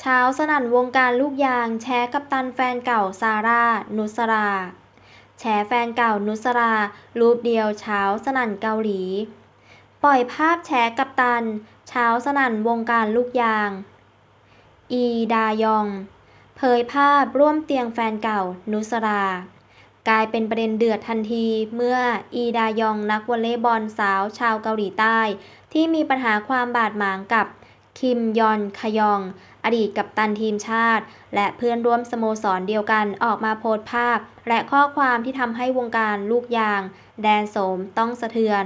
เช้าสนั่นวงการลูกยางแชร์กัปตันแฟนเก่าซาร่า นุสราแชร์แฟนเก่านุสรา รูปเดียวเช้าสนั่นเกาหลี ปล่อยภาพแชร์กัปตัน เช้าสนั่นวงการลูกยาง อีดายอง เผยภาพร่วมเตียงแฟนเก่า นุสรา กลายเป็นประเด็นเดือดทันที เมื่ออีดายองนักวอลเลย์บอลสาวชาวเกาหลีใต้ ที่มีปัญหาความบาดหมางกับ คิมยอนคยอง อดีตกัปตันทีมชาติ และเพื่อนร่วมสโมสรเดียวกันออกมาโพสต์ภาพ และข้อความที่ทำให้วงการลูกยาง แดนโสมต้องสะเทือน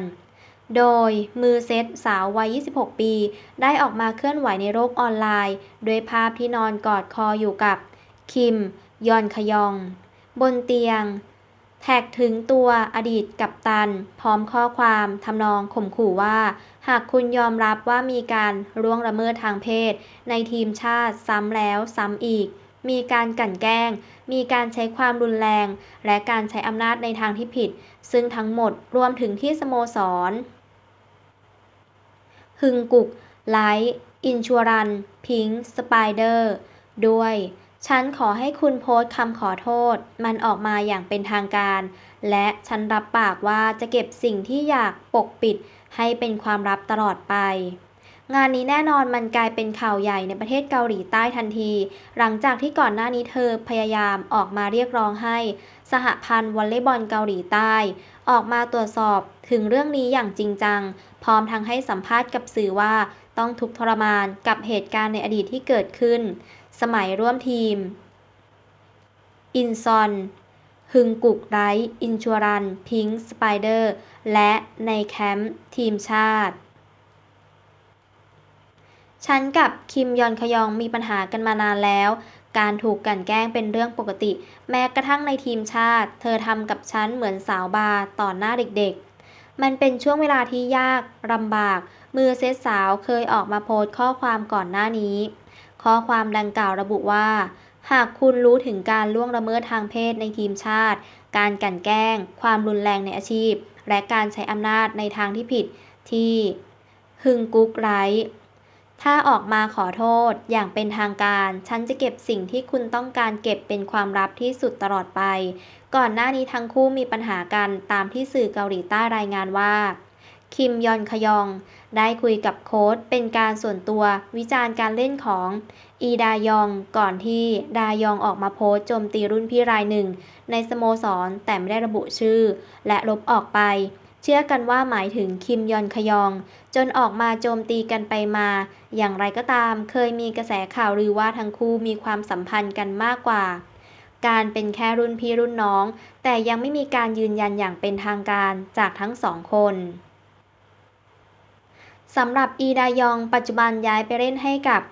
โดยมือเซตสาววัย 26 ปี ได้ออกมาเคลื่อนไหวในโลกออนไลน์ด้วยภาพที่นอนกอดคออยู่กับ คิม ยอนคยอง บนเตียง แท็กถึงตัวอดีตกัปตัน พร้อมข้อความทำนองข่มขู่ว่า หากคุณยอมรับว่ามีการล่วงละเมิดทางเพศ ในทีมชาติซ้ำแล้วซ้ำอีก มีการกลั่นแกล้ง มีการใช้ความรุนแรง และการใช้อำนาจในทางที่ผิด ซึ่งทั้งหมดรวมถึงที่สโมสรฮึงกุกไลท์อินชัวรัน พิงค์สไปเดอร์ ด้วย ฉันขอให้คุณโพสต์คำขอโทษ มันออกมาอย่างเป็นทางการ และฉันรับปากว่าจะเก็บสิ่งที่อยากปกปิดให้เป็นความลับตลอดไป งานนี้แน่นอนมันกลายเป็นข่าวใหญ่ในประเทศเกาหลีใต้ทันที หลังจากที่ก่อนหน้านี้เธอพยายามออกมาเรียกร้องให้ สหพันธ์วอลเลย์บอลเกาหลีใต้ ออกมาตรวจสอบถึงเรื่องนี้อย่างจริงจัง พร้อมทั้งให้สัมภาษณ์กับสื่อว่าต้องทุกข์ทรมานกับเหตุการณ์ในอดีตที่เกิดขึ้น สมัยร่วมทีม อินซอนฮึงกุกไลท์อินชัวรัน พิงค์สไปเดอร์ และในแคมป์ทีมชาติ ฉันกับคิมยอนคยองมีปัญหากันมานานแล้ว การถูกกันแกล้งเป็นเรื่องปกติ แม้กระทั่งในทีมชาติ เธอทำกับฉันเหมือนสาวบาร์ต่อหน้าเด็กๆ มันเป็นช่วงเวลาที่ยากลำบาก มือเซตสาวเคยออกมาโพสต์ข้อความก่อนหน้านี้ ข้อความดังกล่าวระบุว่า หากคุณรู้ถึงการล่วงละเมิดทางเพศในทีมชาติ การกันแกล้ง ความรุนแรงในอาชีพ และการใช้อำนาจในทางที่ผิดที่ ฮึงกุกไลท์ ถ้าออกมาขอโทษอย่างเป็นทางการ ฉันจะเก็บสิ่งที่คุณต้องการเก็บเป็นความลับที่สุดตลอดไป ก่อนหน้านี้ทั้งคู่มีปัญหากันตามที่สื่อเกาหลีใต้รายงานว่า คิมยอนคยอง ได้คุยกับโค้ชเป็นการส่วนตัววิจารณ์การเล่นของอีดายอง ก่อนที่ดายองออกมาโพสต์โจมตีรุ่นพี่รายหนึ่ง ในสโมสรแต่ไม่ได้ระบุชื่อ และลบออกไป ชื่อกันว่าหมายถึงคิมยอนคยอง จนออกมาโจมตีกันไปมา อย่างไรก็ตาม เคยมีกระแสข่าวลือว่าทั้งคู่มีความสัมพันธ์กันมากกว่า การเป็นแค่รุ่นพี่รุ่นน้อง แต่ยังไม่มีการยืนยันอย่างเป็นทางการจากทั้งสองคนสำหรับอีดายองปัจจุบันย้ายไปเล่นให้กับ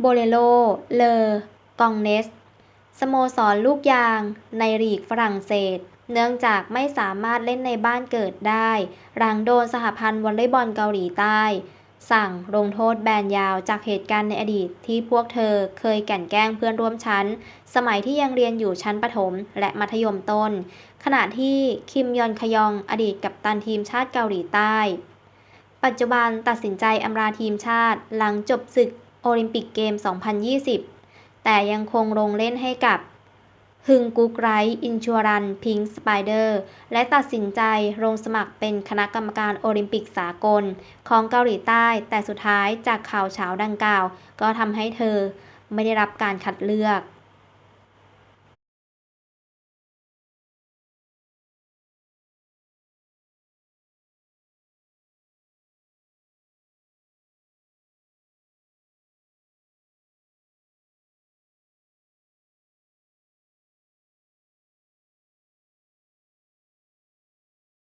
โบเลโรเลอกองเนส สโมสรลูกยาง ในลีกฝรั่งเศส เนื่องจากไม่สามารถเล่นในบ้านเกิดได้ หลังโดนสหพันธ์วอลเลย์บอลเกาหลีใต้ สั่งลงโทษแบนยาวจากเหตุการณ์ในอดีตที่พวกเธอเคยกั่นแกล้งเพื่อนร่วมชั้น สมัยที่ยังเรียนอยู่ชั้นประถมและมัธยมต้น ขณะที่คิมยอนคยองอดีตกัปตันทีมชาติเกาหลีใต้ ปัจจุบันตัดสินใจอำลาทีมชาติหลังจบศึกโอลิมปิกเกม 2020 แต่ยังคงลงเล่นให้กับ ฮึงกุกไรอินชัวรัน พิงค์สไปเดอร์ และตัดสินใจลงสมัครเป็นคณะกรรมการโอลิมปิกสากล ของเกาหลีใต้ แต่สุดท้ายจากข่าวเช้าดังกล่าว ก็ทำให้เธอไม่ได้รับการคัดเลือก